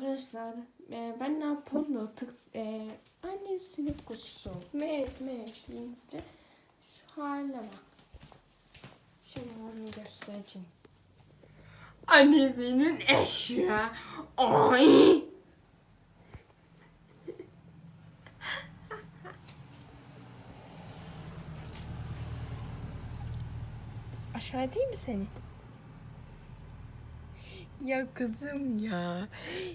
Arkadaşlar e, ben Napollo tık e, annesinin kuzusu met met deyince şu hale bak. Şimdi onu göstereceğim. Annesinin eşya. Ay. Aşağı değil mi seni? Ya kızım ya.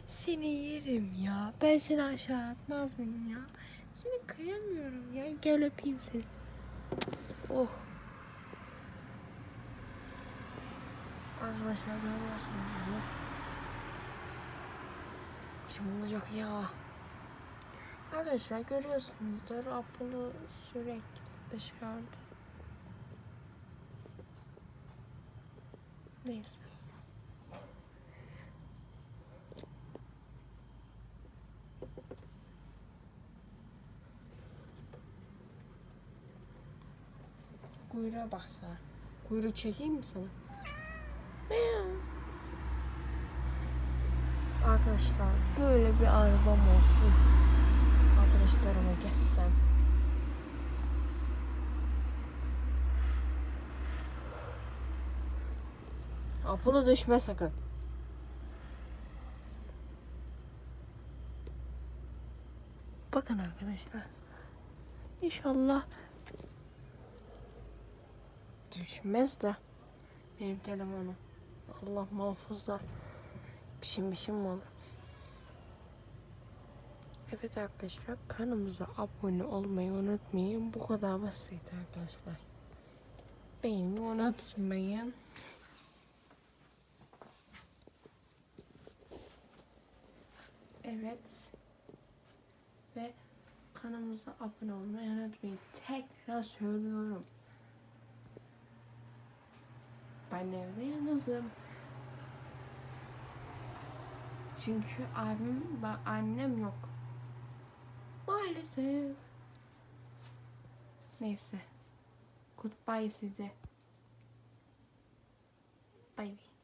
Seni yerim ya. Ben seni aşağı atmaz mıyım ya? Seni kıyamıyorum ya. Gel öpeyim seni. Oh. Arkadaşlar görüyorsunuz bunu. Kışım olacak ya. Arkadaşlar görüyorsunuzdur Apollo sürekli dışarıda. Neyse. Kuyruğa baksana. Kuyruğu çekeyim mi sana? Arkadaşlar böyle bir arabam olsun. Arkadaşlarıma gezsem. Apollo düşme sakın. Bakın arkadaşlar. İnşallah düşmez de benim telefonum. Allah muhafaza. Bir şey bir şey mi olur? Evet arkadaşlar kanalımıza abone olmayı unutmayın. Bu kadar basit arkadaşlar. Beğeni unutmayın. Evet. Ve kanalımıza abone olmayı unutmayın. Tekrar söylüyorum. Ben evde yalnızım. Çünkü abim ve annem yok. Maalesef. Neyse. Goodbye size. Bye.